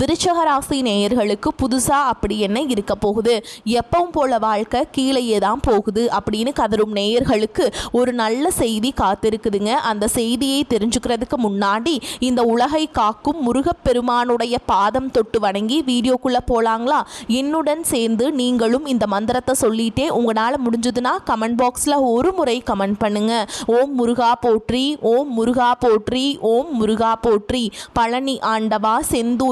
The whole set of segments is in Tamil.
விருச்சக ராசி நேயர்களுக்கு புதுசாக அப்படி என்ன இருக்க போகுது? எப்பவும் போல வாழ்க்கை கீழேயே தான் போகுது அப்படின்னு கதரும் நேயர்களுக்கு ஒரு நல்ல செய்தி காத்திருக்குதுங்க. அந்த செய்தியை தெரிஞ்சுக்கிறதுக்கு முன்னாடி இந்த உலகை காக்கும் முருகப்பெருமானுடைய பாதம் தொட்டு வணங்கி வீடியோக்குள்ளே போகலாங்களா என்னுடன் சேர்ந்து நீங்களும் இந்த மந்திரத்தை சொல்லிட்டே உங்களால் முடிஞ்சதுன்னா கமெண்ட் பாக்ஸில் ஒரு முறை கமெண்ட் பண்ணுங்க. ஓம் முருகா போற்றி ஓம் முருகா போற்றி ஓம் முருகா போற்றி. பழனி ஆண்டவா செந்தூர்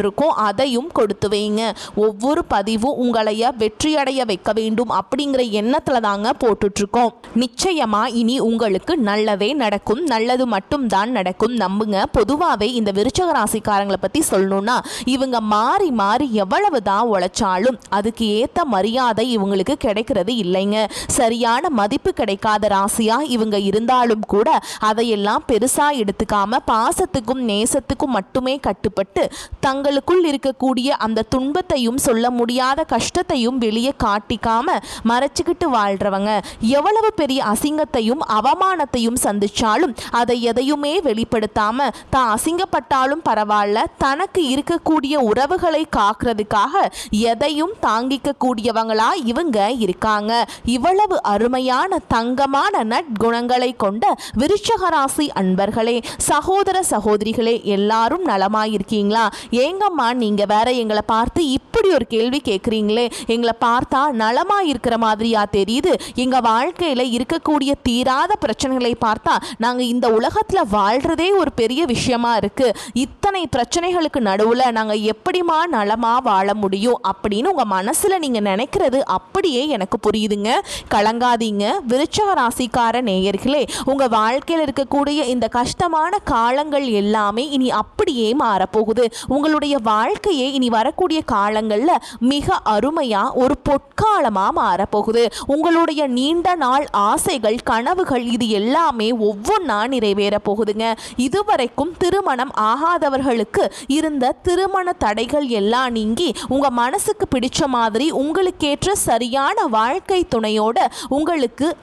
இருக்கும் அதையும் கொடுத்து வைங்க. ஒவ்வொரு பதிவும் உங்களைய வெற்றியடைய வைக்க வேண்டும் அப்படிங்கிற எண்ணத்தில் தாங்க போட்டுட்ருக்கோம். நிச்சயமா இனி உங்களுக்கு நல்லதே நடக்கும் நல்லது மட்டும் தான் நடக்கும் நம்புங்க. பொதுவாகவே இந்த விருச்சக ராசிக்காரங்களை பற்றி சொல்லணும்னா இவங்க மாறி மாறி எவ்வளவு தான் உழைச்சாலும் அதுக்கு ஏற்ற மரியாதை இவங்களுக்கு கிடைக்கிறது இல்லைங்க. சரியான மதிப்பு கிடைக்காத ராசியா இவங்க இருந்தாலும் கூட அதையெல்லாம் பெருசாக எடுத்துக்காம பாசத்துக்கும் நேசத்துக்கும் மட்டுமே கட்டுப்பட்டு தங்களுக்குள் இருக்கக்கூடிய அந்த துன்பத்தையும் சொல்ல முடியாத கஷ்டத்தையும் வெளியே காட்டிக்காம மறைச்சிக்கிட்டு வாழ்றவங்க. எவ்வளவு பெரிய அசிங்கத்தையும் அவமானத்தையும் சந்திச்சாலும் அதை எதையுமே வெளிப்படுத்தாம தான் அசிங்கப்பட்டாலும் பரவாயில்ல தனக்கு இருக்கக்கூடிய உறவுகளை காக்கிறதுக்காக எதையும் தாங்கிக்க கூடியவங்களா இவங்க இருக்காங்க. இவ்வளவு அருமையான தங்கமான நற்குணங்களை கொண்ட விருச்சகராசி அன்பர்களே சகோதர சகோதரிகளே எல்லாரும் நலமாயிருக்கீங்களா? எங்கம்மா நீங்கள் வேற எங்களை பார்த்து இப்படி ஒரு கேள்வி கேட்குறீங்களே. எங்களை பார்த்தா நலமா இருக்கிற மாதிரியா தெரியுது. எங்கள் வாழ்க்கையில் இருக்கக்கூடிய தீராத பிரச்சனைகளை பார்த்தா நாங்கள் இந்த உலகத்தில் வாழ்கிறதே ஒரு பெரிய விஷயமா இருக்கு. இத்தனை பிரச்சனைகளுக்கு நடுவில் நாங்கள் எப்படிமா நலமா வாழ முடியும் அப்படின்னு உங்கள் மனசுல நீங்கள் நினைக்கிறது அப்படியே எனக்கு புரியுதுங்க. கலங்காதீங்க. விருச்சக ராசிக்கார நேயர்களே உங்கள் வாழ்க்கையில் இருக்கக்கூடிய இந்த கஷ்டமான காலங்கள் எல்லாமே இனி அப்படியே மாறப்போகுது. உங்களுடைய வாழ்க்கையே இனி வரக்கூடிய காலங்களில் மிக அருமையாக ஒரு பொற்காலமாக மாறப்போகுது. உங்களுடைய நீண்ட நாள் ஆசைகள் கனவுகள் இது எல்லாமே ஒவ்வொன்றா நிறைவேற போகுதுங்க. இதுவரைக்கும் திருமணம் ஆகாதவர்களுக்கு இருந்த திருமண தடைகள் எல்லாம் நீங்கி உங்கள் மனசுக்கு பிடிச்ச மாதிரி உங்களுக்கேற்ற சரியான வாழ்க்கை துணையோட உங்களுக்கு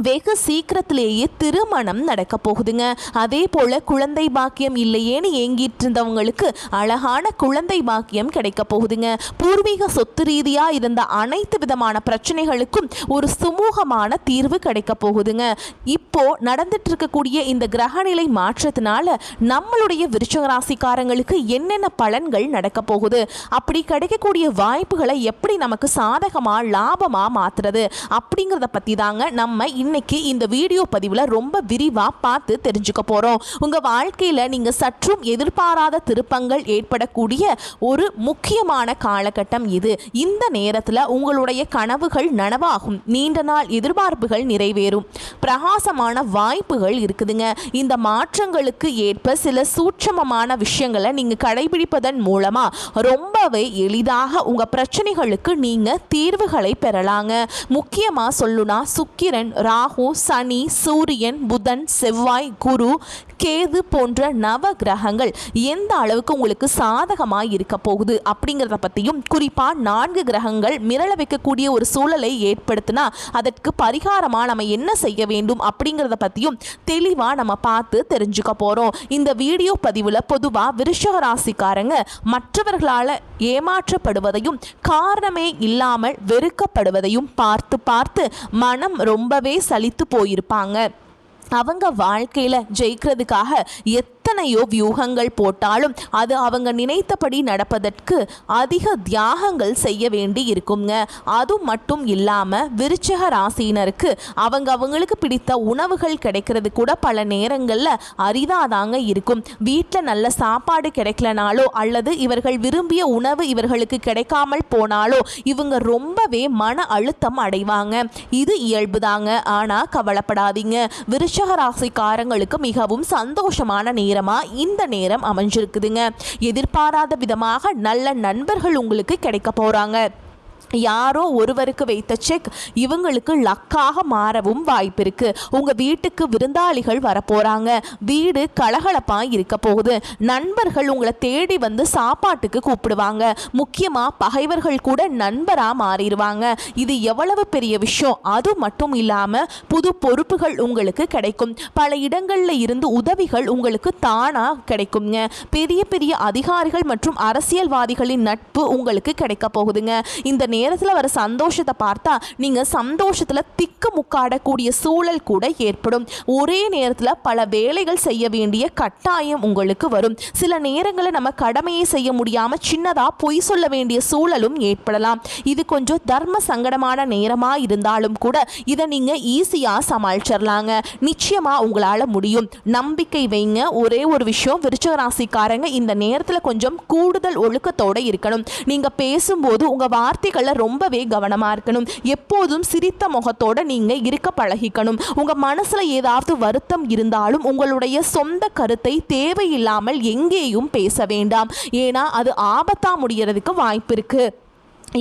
வெகு சீக்கிரத்திலேயே திருமணம் நடக்க போகுதுங்க. அதே போல குழந்தை பாக்கியம் இல்லையேன்னு ஏங்கிட்டு இருந்தவங்களுக்கு அழகான குழந்தை பாக்கியம் கிடைக்க போகுதுங்க. பூர்வீக சொத்து ரீதியா இருந்த அனைத்து விதமான பிரச்சனைகளுக்கும் ஒரு சுமூகமான தீர்வு கிடைக்க போகுதுங்க. இப்போ நடந்துட்டு இருக்கக்கூடிய இந்த கிரகநிலை மாற்றத்தினால நம்மளுடைய விருச்சக ராசிக்காரங்களுக்கு என்னென்ன பலன்கள் நடக்க போகுது? அப்படி கிடைக்கக்கூடிய வாய்ப்புகளை எப்படி நமக்கு சாதகமா லாபமா மாத்துறது? அப்படிங்கிறத பத்தி தாங்க நம்ம இன்னைக்கு இந்த வீடியோ பதிவில் ரொம்ப விரிவாக பார்த்து தெரிஞ்சுக்க போகிறோம் உங்கள் வாழ்க்கையில் நீங்கள் சற்றும் எதிர்பாராத திருப்பங்கள் ஏற்படக்கூடிய ஒரு முக்கியமான காலகட்டம் இது. இந்த நேரத்தில் உங்களுடைய கனவுகள் நனவாகும். நீண்ட நாள் எதிர்பார்ப்புகள் நிறைவேறும். பிரகாசமான வாய்ப்புகள் இருக்குதுங்க. இந்த மாற்றங்களுக்கு ஏற்ப சில சூட்சமமான விஷயங்களை நீங்கள் கடைபிடிப்பதன் மூலமாக ரொம்பவே எளிதாக உங்கள் பிரச்சனைகளுக்கு நீங்கள் தீர்வுகளை பெறலாங்க. முக்கியமாக சொல்லுனா சுக்கிரன் ராகு சனி சூரியன் புதன் செவ்வாய் குரு கேது போன்ற நவ கிரகங்கள் எந்த அளவுக்கு உங்களுக்கு சாதகமாக இருக்க போகுது அப்படிங்கிறத பற்றியும் குறிப்பாக நான்கு கிரகங்கள் மிரள வைக்கக்கூடிய ஒரு சூழலை ஏற்படுத்தினா அதற்கு பரிகாரமாக நம்ம என்ன செய்ய வேண்டும் அப்படிங்கிறத பற்றியும் தெளிவாக நம்ம பார்த்து தெரிஞ்சுக்க போகிறோம் இந்த வீடியோ பதிவில் பொதுவாக விருஷக ராசிக்காரங்க மற்றவர்களால் ஏமாற்றப்படுவதையும் காரணமே இல்லாமல் வெறுக்கப்படுவதையும் பார்த்து பார்த்து மனம் ரொம்பவே சலித்து போயிருப்பாங்க. அவங்க வாழ்க்கையில் ஜெயிக்கிறதுக்காக எத்தனை எத்தனையோ வியூகங்கள் போட்டாலும் அது அவங்க நினைத்தபடி நடப்பதற்கு அதிக தியாகங்கள் செய்ய வேண்டி இருக்குங்க. அது மட்டும் இல்லாமல் விருச்சக ராசியினருக்கு அவங்க அவங்களுக்கு பிடித்த உணவுகள் கிடைக்கிறது கூட பல நேரங்களில் அரிதாதாங்க இருக்கும். வீட்டில் நல்ல சாப்பாடு கிடைக்கலனாலோ அல்லது இவர்கள் விரும்பிய உணவு இவர்களுக்கு கிடைக்காமல் போனாலோ இவங்க ரொம்பவே மன அழுத்தம் அடைவாங்க. இது இயல்புதாங்க. ஆனால் கவலைப்படாதீங்க. விருச்சக ராசிக்காரங்களுக்கு மிகவும் சந்தோஷமான நேரம் நேரமாக இந்த நேரம் அமைஞ்சிருக்குதுங்க. எதிர்பாராத விதமாக நல்ல நண்பர்கள் உங்களுக்கு கிடைக்க போகிறாங்க யாரோ ஒருவருக்கு வைத்த செக் இவங்களுக்கு லக்காக மாறவும் வாய்ப்பு இருக்கு. உங்க வீட்டுக்கு விருந்தாளிகள் வரப்போறாங்க. வீடு கலகலப்பா இருக்க போகுது. நண்பர்கள் உங்களை தேடி வந்து சாப்பாட்டுக்கு கூப்பிடுவாங்க. முக்கியமா பகைவர்கள் கூட நண்பரா மாறிடுவாங்க. இது எவ்வளவு பெரிய விஷயம்? அது மட்டும் இல்லாம புது பொறுப்புகள் உங்களுக்கு கிடைக்கும். பல இடங்கள்ல இருந்து உதவிகள் உங்களுக்கு தானா கிடைக்குங்க பெரிய பெரிய அதிகாரிகள் மற்றும் அரசியல்வாதிகளின் நட்பு உங்களுக்கு கிடைக்க போகுதுங்க. இந்த நேரம் நேரத்தில் வர சந்தோஷத்தை பார்த்தா நீங்கள் சந்தோஷத்தில் திக்கு முக்காடக்கூடிய சூழல் கூட ஏற்படும். ஒரே நேரத்தில் பல வேலைகள் செய்ய வேண்டிய கட்டாயம் உங்களுக்கு வரும். சில நேரங்களில் நம்ம கடமையை செய்ய முடியாமல் சின்னதாக பொய் சொல்ல வேண்டிய சூழலும் ஏற்படலாம். இது கொஞ்சம் தர்ம சங்கடமான நேரமாக இருந்தாலும் கூட இதை நீங்கள் ஈஸியாக சமாளிச்சிடலாங்க நிச்சயமாக உங்களால் முடியும். நம்பிக்கை வைங்க. ஒரே ஒரு விஷயம் விருச்சகராசிக்காரங்க இந்த நேரத்தில் கொஞ்சம் கூடுதல் ஒழுக்கத்தோடு இருக்கணும். நீங்கள் பேசும்போது உங்கள் ரொம்பவே கவனமாக இருக்கணும். எப்போதும் சிரித்த முகத்தோடு நீங்கள் இருக்க பழகிக்கணும். உங்கள் மனசில் ஏதாவது வருத்தம் இருந்தாலும் உங்களுடைய சொந்த கருத்தை தேவையில்லாமல் எங்கேயும் பேச வேண்டாம். ஏன்னா அது ஆபத்தாக முடியறதுக்கு வாய்ப்பு இருக்குது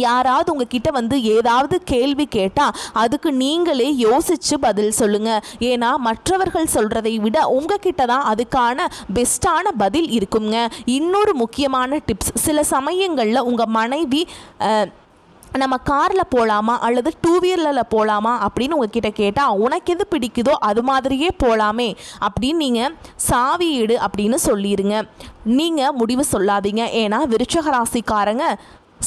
யாராவது உங்ககிட்ட வந்து ஏதாவது கேள்வி கேட்டால் அதுக்கு நீங்களே யோசித்து பதில் சொல்லுங்கள் ஏன்னா மற்றவர்கள் சொல்கிறதை விட உங்ககிட்ட தான் அதுக்கான பெஸ்ட்டான பதில் இருக்குங்க. இன்னொரு முக்கியமான டிப்ஸ் சில சமயங்களில் உங்கள் மனைவி நம்ம காரில் போகலாமா அல்லது டூ வீலரில் போகலாமா அப்படின்னு உங்ககிட்ட கேட்டால் உனக்கு எது பிடிக்குதோ அது மாதிரியே போகலாமே அப்படின்னு நீங்கள் சாவி அப்படின்னு சொல்லிடுங்க நீங்கள் முடிவு சொல்லாதீங்க. ஏன்னா விருச்சக ராசிக்காரங்க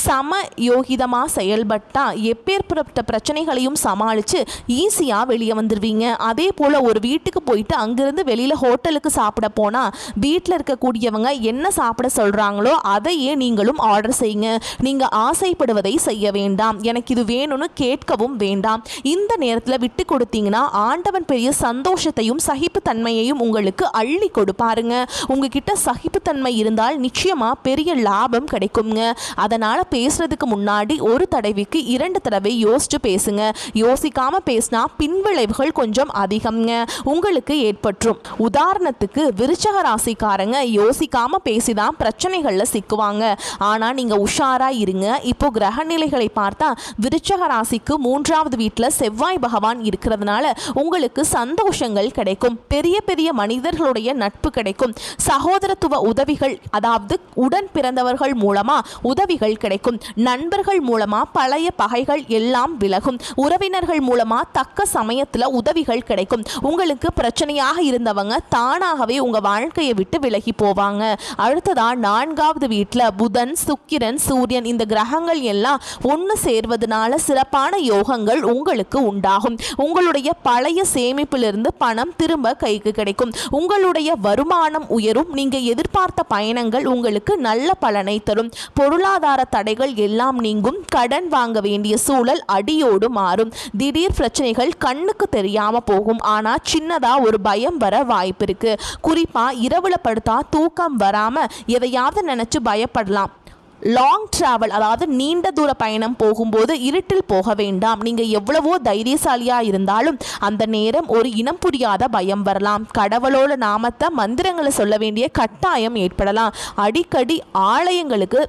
சம யோகிதமாக செயல்பட்டால் எப்பேற்பட்ட பிரச்சனைகளையும் சமாளித்து ஈஸியாக வெளியே வந்துடுவீங்க அதே போல் ஒரு வீட்டுக்கு போயிட்டு அங்கேருந்து வெளியில் ஹோட்டலுக்கு சாப்பிட போனால் வீட்டில் இருக்கக்கூடியவங்க என்ன சாப்பிட சொல்கிறாங்களோ அதையே நீங்களும் ஆர்டர் செய்யுங்க. நீங்கள் ஆசைப்படுவதை செய்ய வேண்டாம். எனக்கு இது வேணும்னு கேட்கவும் வேண்டாம். இந்த நேரத்தில் விட்டு கொடுத்தீங்கன்னா ஆண்டவன் பெரிய சந்தோஷத்தையும் சகிப்புத்தன்மையையும் உங்களுக்கு அள்ளி கொடுப்பாருங்க. உங்ககிட்ட சகிப்புத்தன்மை இருந்தால் நிச்சயமாக பெரிய லாபம் கிடைக்குங்க. அதனால் பேசுறதுக்கு முன்னாடி ஒரு தடவைக்கு இரண்டு தடவை யோசிச்சு பேசுங்க. யோசிக்காம பேசினா பின்விளைவுகள் கொஞ்சம் அதிகம்ங்க. உங்களுக்கு ஏற்பட்டுரும் உதாரணத்துக்கு விருச்சக ராசிக்காரங்க யோசிக்காம பேசிதான் பிரச்சனைகளில் சிக்குவாங்க. ஆனால் நீங்கள் உஷாரா இருங்க. இப்போ கிரக நிலைகளை பார்த்தா விருச்சக ராசிக்கு மூன்றாவது வீட்டில் செவ்வாய் பகவான் இருக்கிறதுனால உங்களுக்கு சந்தோஷங்கள் கிடைக்கும். பெரிய பெரிய மனிதர்களுடைய நட்பு கிடைக்கும். சகோதரத்துவ உதவிகள் அதாவது உடன் பிறந்தவர்கள் மூலமா உதவிகள் கிடைக்கும். நண்பர்கள் மூலமா பழைய பகைகள் எல்லாம் விலகும். உறவினர்கள் மூலமா தக்க சமயத்துல உதவிகள் கிடைக்கும். உங்களுக்கு பிரச்சனையாக இருந்தவங்க தானாகவே உங்க வாழ்க்கையை விட்டு விலகி போவாங்க. அடுத்ததா நான்காவது வீட்டில் புதன் சுக்கிரன் சூரியன் இந்த கிரகங்கள் எல்லாம் ஒன்று சேர்வதனால சிறப்பான யோகங்கள் உங்களுக்கு உண்டாகும். உங்களுடைய பழைய சேமிப்பிலிருந்து பணம் திரும்ப கைக்கு கிடைக்கும். உங்களுடைய வருமானம் உயரும். நீங்க எதிர்பார்த்த பயணங்கள் உங்களுக்கு நல்ல பலனை தரும். பொருளாதார தடைகள் எல்லாம் நீங்கும். கடன் வாங்க வேண்டிய சூழல் அடியோடு மாறும். திடீர் பிரச்சனைகள் கண்ணுக்கு தெரியாம போகும். ஆனா சின்னதா ஒரு பயம் வர வாய்ப்பு இருக்கு. குறிப்பா இரவுல படுத்தா தூக்கம் வராம எதையாவது நினைச்சு பயப்படலாம். லாங் டிராவல் அதாவது நீண்ட தூர பயணம் போகும்போது இருட்டில் போக வேண்டாம். நீங்கள் எவ்வளவோ தைரியசாலியாக இருந்தாலும் அந்த நேரம் ஒரு இனம் புரியாத பயம் வரலாம். கடவுளோட நாமத்தை மந்திரங்களை சொல்ல வேண்டிய கட்டாயம் ஏற்படலாம். அடிக்கடி ஆலயங்களுக்கு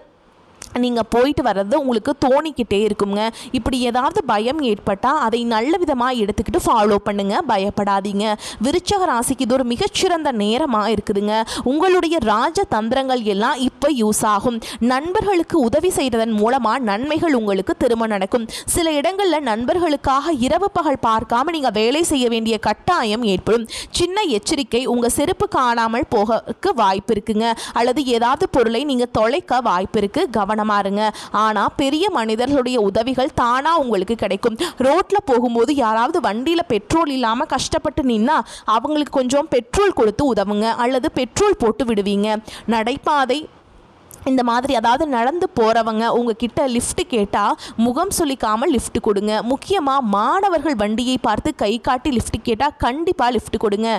நீங்கள் போயிட்டு வர்றது உங்களுக்கு தோணிக்கிட்டே இருக்குங்க. இப்படி ஏதாவது பயம் ஏற்பட்டால் அதை நல்ல விதமாக எடுத்துக்கிட்டு ஃபாலோ பண்ணுங்க. பயப்படாதீங்க. விருச்சக ராசிக்கு இது ஒரு மிகச்சிறந்த நேரமாக இருக்குதுங்க. உங்களுடைய ராஜ தந்திரங்கள் எல்லாம் இப்போ யூஸ் ஆகும். நண்பர்களுக்கு உதவி செய்கிறதன் மூலமாக நன்மைகள் உங்களுக்கு திரும்ப நடக்கும். சில இடங்களில் நண்பர்களுக்காக இரவு பகல் பார்க்காம நீங்கள் வேலை செய்ய வேண்டிய கட்டாயம் ஏற்படும். சின்ன எச்சரிக்கை உங்கள் செருப்பு காணாமல் போகக்கு வாய்ப்பு இருக்குங்க. அல்லது ஏதாவது பொருளை நீங்கள் தொலைக்க வாய்ப்பு இருக்குது கவனம் கவனமாக இருங்க. ஆனால் பெரிய மனிதர்களுடைய உதவிகள் தானாக உங்களுக்கு கிடைக்கும். ரோட்டில் போகும்போது யாராவது வண்டியில் பெட்ரோல் இல்லாமல் கஷ்டப்பட்டு நின்னா அவங்களுக்கு கொஞ்சம் பெட்ரோல் கொடுத்து உதவுங்க. அல்லது பெட்ரோல் போட்டு விடுவீங்க. நடைபாதை இந்த மாதிரி அதாவது நடந்து போகிறவங்க உங்ககிட்ட லிஃப்ட் கேட்டால் முகம் சுளிக்காமல் லிஃப்ட் கொடுங்க. முக்கியமாக மாணவர்கள் வண்டியை பார்த்து கை காட்டி லிஃப்ட் கேட்டால் கண்டிப்பாக லிஃப்ட் கொடுங்க.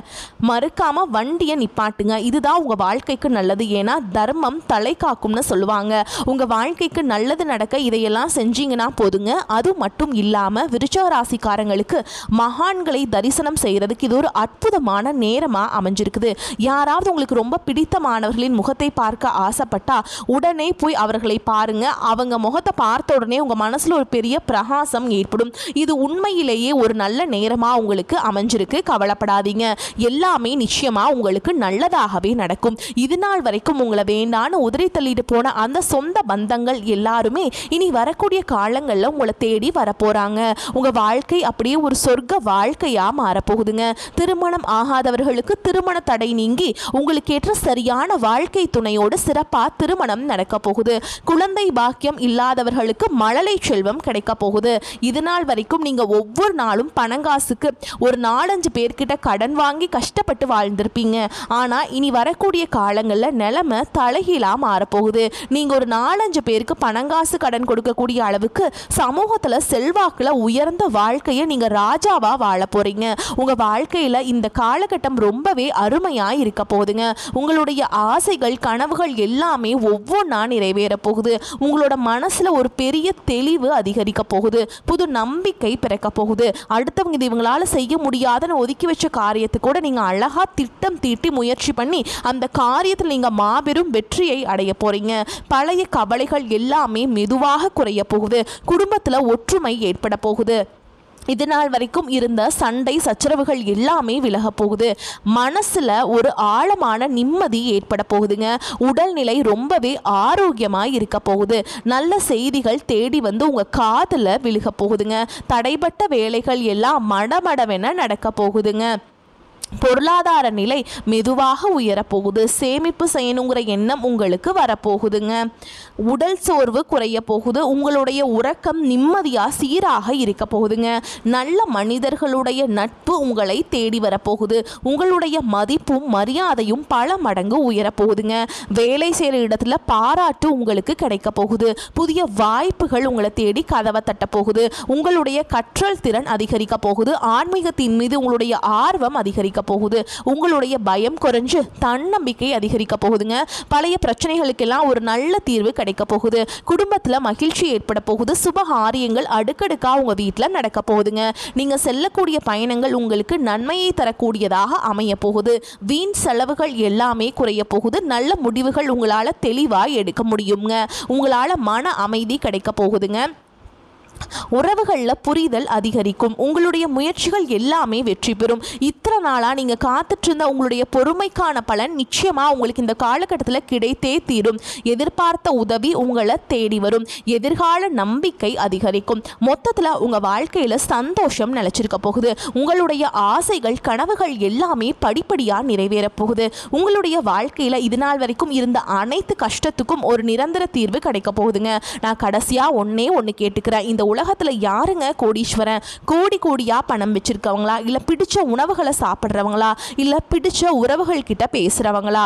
மறுக்காமல் வண்டியை நிப்பாட்டுங்க. இதுதான் உங்கள் வாழ்க்கைக்கு நல்லது. ஏன்னா தர்மம் தலை காக்கும்னு சொல்லுவாங்க. உங்கள் வாழ்க்கைக்கு நல்லது நடக்க இதையெல்லாம் செஞ்சீங்கன்னா போதுங்க. அது மட்டும் இல்லாமல் விருச்சக ராசிக்காரங்களுக்கு மகான்களை தரிசனம் செய்கிறதுக்கு இது ஒரு அற்புதமான நேரமாக அமைஞ்சிருக்குது. யாராவது உங்களுக்கு ரொம்ப பிடித்தமானவர்களின் முகத்தை பார்க்க ஆசைப்பட்டால் உடனே போய் அவர்களை பாருங்க. அவங்க முகத்தை பார்த்த உடனே உங்கள் மனசில் ஒரு பெரிய பிரகாசம் ஏற்படும். இது உண்மையிலேயே ஒரு நல்ல நேரமாக உங்களுக்கு அமைஞ்சிருக்கு. கவலைப்படாதீங்க. எல்லாமே நிச்சயமாக உங்களுக்கு நல்லதாகவே நடக்கும். இது நாள் வரைக்கும் உங்களை வேண்டான்னு உதறி தள்ளிட்டு போன அந்த சொந்த பந்தங்கள் எல்லாருமே இனி வரக்கூடிய காலங்களில் உங்களை தேடி வரப்போகிறாங்க உங்கள் வாழ்க்கை அப்படியே ஒரு சொர்க்க வாழ்க்கையாக மாறப்போகுதுங்க. திருமணம் ஆகாதவர்களுக்கு திருமண தடை நீங்கி உங்களுக்கு ஏற்ற சரியான வாழ்க்கை துணையோடு சிறப்பாக திருமணம் நடக்க போகுது. குழந்தை பாக்கியம் இல்லாதவர்களுக்கு மழலை செல்வம் கிடைக்க போகுது. இது நாள் வரைக்கும் நீங்க ஒவ்வொரு நாளும் பணங்காசுக்கு ஒரு நாலஞ்சு பேர்கிட்ட கடன் வாங்கி கஷ்டப்பட்டு வாழ்ந்திருப்பீங்க. ஆனா இனி வரக்கூடிய காலங்களில் நிலைமை தலைகீழா மாறப்போகுது. நீங்க ஒரு நாலஞ்சு பேருக்கு பணங்காசு கடன் கொடுக்கக்கூடிய அளவுக்கு சமூகத்துல செல்வாக்குல உயர்ந்த வாழ்க்கையை நீங்க ராஜாவா வாழ போறீங்க. உங்க வாழ்க்கையில இந்த காலகட்டம் ரொம்பவே அருமையா இருக்க போகுதுங்க. உங்களுடைய ஆசைகள் கனவுகள் எல்லாமே ஒவ்வொரு நான் நிறைவேறப் போகுது. உங்களோட மனசில் ஒரு பெரிய தெளிவு அதிகரிக்க போகுது. புது நம்பிக்கை பிறக்க போகுது. அடுத்தவங்க இது இவங்களால் செய்ய முடியாதுன்னு ஒதுக்கி வச்ச காரியத்தை கூட நீங்கள் அழகாக திட்டம் தீட்டி முயற்சி பண்ணி அந்த காரியத்தில் நீங்கள் மாபெரும் வெற்றியை அடைய போகிறீங்க பழைய கவலைகள் எல்லாமே மெதுவாக குறைய போகுது. குடும்பத்தில் ஒற்றுமை ஏற்பட போகுது. இது நாள் வரைக்கும் இருந்த சண்டை சச்சரவுகள் எல்லாமே விலக போகுது. மனசுல ஒரு ஆழமான நிம்மதி ஏற்பட போகுதுங்க. உடல்நிலை ரொம்பவே ஆரோக்கியமாக இருக்க போகுது. நல்ல செய்திகள் தேடி வந்து உங்க காதில் விழுக போகுதுங்க. தடைப்பட்ட வேலைகள் எல்லாம் மடமடவென நடக்க போகுதுங்க. பொருளாதார நிலை மெதுவாக உயரப்போகுது. சேமிப்பு செய்யணுங்கிற எண்ணம் உங்களுக்கு வரப்போகுதுங்க. உடல் சோர்வு குறைய போகுது. உங்களுடைய உறக்கம் நிம்மதியாக சீராக இருக்க போகுதுங்க. நல்ல மனிதர்களுடைய நட்பு உங்களை தேடி வரப்போகுது. உங்களுடைய மதிப்பும் மரியாதையும் பல மடங்கு உயரப்போகுதுங்க. வேலை செய்கிற இடத்துல பாராட்டு உங்களுக்கு கிடைக்க போகுது. புதிய வாய்ப்புகள் உங்களை தேடி கதவை தட்ட போகுது. உங்களுடைய கற்றல் திறன் அதிகரிக்க போகுது. ஆன்மீகத்தின் மீது உங்களுடைய ஆர்வம் அதிகரிக்க போகுது. உங்களுடைய பயம் குறைஞ்சு தன்னம்பிக்கை அதிகரிக்க போகுதுங்க. பழைய பிரச்சனைகளுக்கெல்லாம் ஒரு நல்ல தீர்வு கிடைக்க போகுது. குடும்பத்தில் மகிழ்ச்சி ஏற்பட போகுது. சுபகாரியங்கள் அடுக்கடுக்காக உங்கள் வீட்டில் நடக்க போகுதுங்க. நீங்கள் செல்லக்கூடிய பயணங்கள் உங்களுக்கு நன்மையை தரக்கூடியதாக அமைய போகுது. வீண் செலவுகள் எல்லாமே குறைய போகுது. நல்ல முடிவுகள் உங்களால் தெளிவாக எடுக்க முடியுங்க. உங்களால் மன அமைதி கிடைக்க போகுதுங்க. உறவுகளில் புரிதல் அதிகரிக்கும். உங்களுடைய முயற்சிகள் எல்லாமே வெற்றி பெறும். இத்தனை நாளாக நீங்கள் காத்துட்டு இருந்த உங்களுடைய பொறுமைக்கான பலன் நிச்சயமாக உங்களுக்கு இந்த காலகட்டத்தில் கிடைத்தே தீரும். எதிர்பார்த்த உதவி உங்களை தேடி வரும். எதிர்கால நம்பிக்கை அதிகரிக்கும். மொத்தத்தில் உங்கள் வாழ்க்கையில் சந்தோஷம் நிலச்சிருக்க போகுது. உங்களுடைய ஆசைகள் கனவுகள் எல்லாமே படிப்படியாக நிறைவேறப் போகுது. உங்களுடைய வாழ்க்கையில் இது நாள் வரைக்கும் இருந்த அனைத்து கஷ்டத்துக்கும் ஒரு நிரந்தர தீர்வு கிடைக்க போகுதுங்க. நான் கடைசியாக ஒன்னே ஒன்று கேட்டுக்கிறேன். இந்த உலகத்தில் யாருங்க கோடீஸ்வரன்? கோடி கோடியாக பணம் வச்சுருக்கவங்களா? இல்லை பிடிச்ச உணவுகளை சாப்பிட்றவங்களா? இல்லை பிடிச்ச உறவுகள் கிட்ட பேசுகிறவங்களா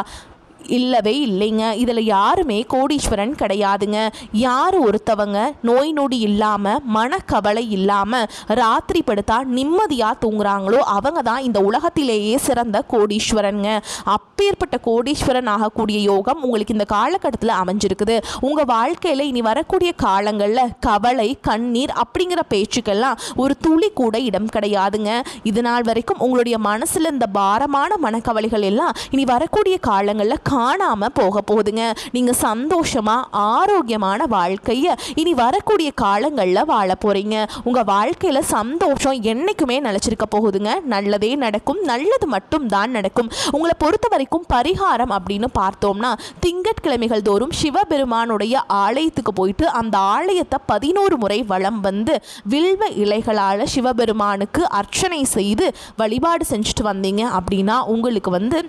இல்லவே இல்லைங்க. இதில் யாருமே கோடீஸ்வரன் கிடையாதுங்க. யார் ஒருத்தவங்க? நோய் நொடி இல்லாமல் மனக்கவலை இல்லாமல் ராத்திரி படுத்தா நிம்மதியாக தூங்குறாங்களோ அவங்க தான் இந்த உலகத்திலேயே சிறந்த கோடீஸ்வரனுங்க. அப்பேற்பட்ட கோடீஸ்வரன் ஆகக்கூடிய யோகம் உங்களுக்கு இந்த காலகட்டத்தில் அமைஞ்சிருக்குது. உங்கள் வாழ்க்கையில் இனி வரக்கூடிய காலங்களில் கவலை கண்ணீர் அப்படிங்கிற பேச்சுக்கெல்லாம் ஒரு துளி கூட இடம் கிடையாதுங்க. இது நாள் வரைக்கும் உங்களுடைய மனசில் இந்த பாரமான மனக்கவலைகள் எல்லாம் இனி வரக்கூடிய காலங்களில் காணாமல் போக போகுதுங்க. நீங்கள் சந்தோஷமாக ஆரோக்கியமான வாழ்க்கையை இனி வரக்கூடிய காலங்களில் வாழ போகிறீங்க உங்கள் வாழ்க்கையில் சந்தோஷம் என்றைக்குமே நிலச்சிருக்க போகுதுங்க. நல்லதே நடக்கும் நல்லது மட்டும் தான் நடக்கும். உங்களை பொறுத்த வரைக்கும் பரிகாரம் அப்படின்னு பார்த்தோம்னா திங்கட்கிழமைகள் தோறும் சிவபெருமானுடைய ஆலயத்துக்கு போயிட்டு அந்த ஆலயத்தை பதினோரு முறை வளம் வந்து வில்வ இலைகளால் சிவபெருமானுக்கு அர்ச்சனை செய்து வழிபாடு செஞ்சுட்டு வந்தீங்க அப்படின்னா உங்களுக்கு வந்து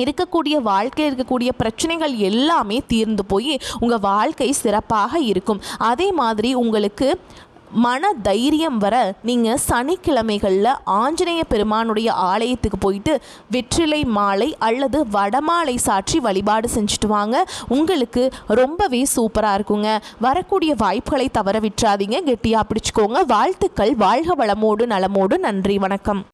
இருக்கக்கூடிய வாழ்க்கையில் இருக்கக்கூடிய பிரச்சனைகள் எல்லாமே தீர்ந்து போய் உங்கள் வாழ்க்கை சிறப்பாக இருக்கும். அதே மாதிரி உங்களுக்கு மன தைரியம் வர நீங்கள் சனிக்கிழமைகளில் ஆஞ்சநேய பெருமானுடைய ஆலயத்துக்கு போயிட்டு வெற்றிலை மாலை அல்லது வடமாலை சாற்றி வழிபாடு செஞ்சுட்டு வாங்க. உங்களுக்கு ரொம்பவே சூப்பராக இருக்குங்க. வரக்கூடிய வாய்ப்புகளை தவற விட்டுறாதீங்க. கெட்டியாக பிடிச்சிக்கோங்க. வாழ்த்துக்கள். வாழ்க வளமோடு நலமோடு. நன்றி. வணக்கம்.